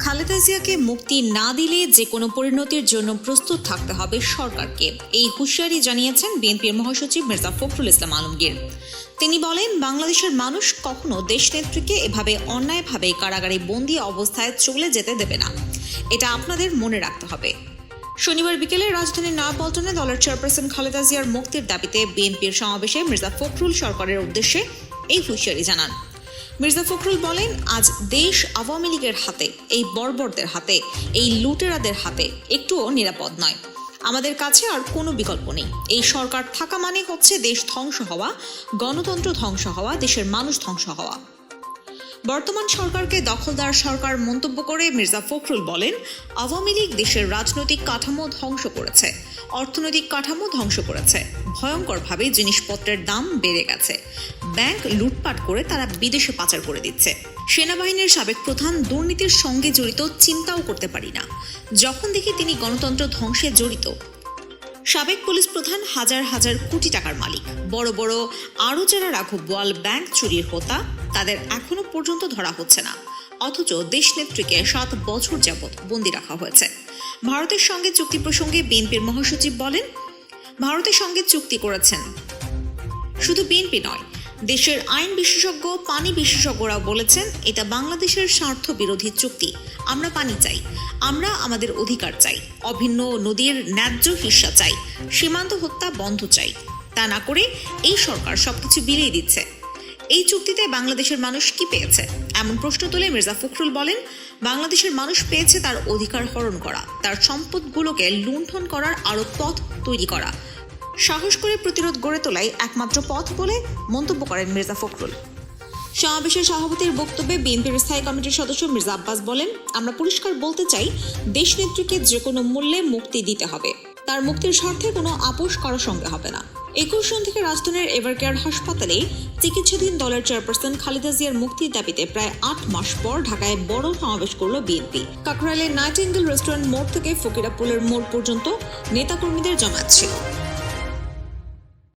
খালেদা জিয়াকে মুক্তি না দিলে যে কোনো পরিণতির জন্য প্রস্তুত থাকতে হবে সরকারকে। এই হুঁশিয়ারি জানিয়েছেন বিএনপির মহাসচিব মির্জা ফখরুল ইসলাম আলমগীর। তিনি বলেন, বাংলাদেশের মানুষ কখনো দেশনেত্রীকে এভাবে অন্যায়ভাবে কারাগারে বন্দী অবস্থায় চলে যেতে দেবে না। এটা আপনাদের মনে রাখতে হবে। শনিবার বিকেলে রাজধানীর নয়াপল্টনে দলের চেয়ারপারসন খালেদা জিয়ার মুক্তির দাবিতে বিএনপির সমাবেশে মির্জা ফখরুল সরকারের উদ্দেশ্যে এই হুঁশিয়ারি জানান। মির্জা ফখরুল বলেন, আজ দেশ আওয়ামী লীগের হাতে, এই বর্বরদের হাতে, এই লুটেরাদের হাতে একটুও নিরাপদ নয়। আমাদের কাছে আর কোনো বিকল্প নেই। এই সরকার থাকা মানে হচ্ছে দেশ ধ্বংস হওয়া, গণতন্ত্র ধ্বংস হওয়া, দেশের মানুষ ধ্বংস হওয়া। বর্তমান সরকারকে দখলদার সরকার মন্তব্য করে মির্জা ফখরুল বলেন, আওয়ামী লীগ দেশের রাজনৈতিক কাঠামো ধ্বংস করেছে। অর্থনৈতিক কাঠামো ধ্বংস করেছে। ভয়ঙ্করভাবে জিনিসপত্রের দাম বেড়ে গেছে। ব্যাংক লুটপাট করে তারা বিদেশে পাচার করে দিচ্ছে। সেনাবাহিনীর সাবেক প্রধান দুর্নীতির সঙ্গে জড়িত, চিন্তাও করতে পারি না। যখন দেখি তিনি গণতন্ত্র ধ্বংসে জড়িত সাবেক পুলিশ প্রধান হাজার হাজার কোটি টাকার মালিক। বড় বড় আরও যারা রাঘব বোয়াল ব্যাংক চুরির হোতা, তাদের এখনও পর্যন্ত ধরা হচ্ছে না। অথচ দেশনেত্রীকে সাত বছর যাবৎ বন্দি রাখা হয়েছে। ভারতের সঙ্গে চুক্তি প্রসঙ্গে বিএনপির মহাসচিব বলেন, ভারতের সঙ্গে চুক্তি করেছেন। শুধু বিএনপি নয় দেশের আইন বিশেষজ্ঞ, পানি বিশেষজ্ঞরাও বলেছেন, এটা বাংলাদেশের স্বার্থ বিরোধী চুক্তি। আমরা পানি চাই। আমরা আমাদের অধিকার চাই। অভিন্ন নদীর ন্যায্য হিস্সা চাই। সীমান্ত হত্যা বন্ধ চাই। তা না করে এই সরকার সবকিছু বিলিয়ে দিচ্ছে। এই চুক্তিতে বাংলাদেশের মানুষ কি পেয়েছে? এমন প্রশ্ন তুলে মির্জা ফখরুল বলেন, বাংলাদেশের মানুষ পেয়েছে তার অধিকার হরণ করা, তার সম্পদগুলোকে লুণ্ঠন করার আরও পথ তৈরি করা। সাহস করে প্রতিরোধ গড়ে তোলাই একমাত্র পথ বলে মন্তব্য করেন মির্জা ফখরুল। সমাবেশের সভাপতির বক্তব্যে বিএনপির স্থায়ী কমিটির সদস্য মির্জা আব্বাস বলেন, আমরা পরিষ্কার বলতে চাই দেশনেত্রীকে যে কোনো মূল্যে মুক্তি দিতে হবে। তার মুক্তির স্বার্থে কোনো আপোষ করার সঙ্গে হবে না। একুশ জুন থেকে রাজধানীর এভারকেয়ার হাসপাতালে চিকিৎসাধীন দলের চেয়ারপারসন খালেদা জিয়ার মুক্তির দাবিতে প্রায় আট মাস পর ঢাকায় বড় সমাবেশ করল বিএনপি। কাকরাইলের নাইটিঙ্গেল রেস্টুরেন্ট মোড় থেকে ফকিরাপুলের মোড় পর্যন্ত নেতাকর্মীদের জমাচ্ছিল ছিল।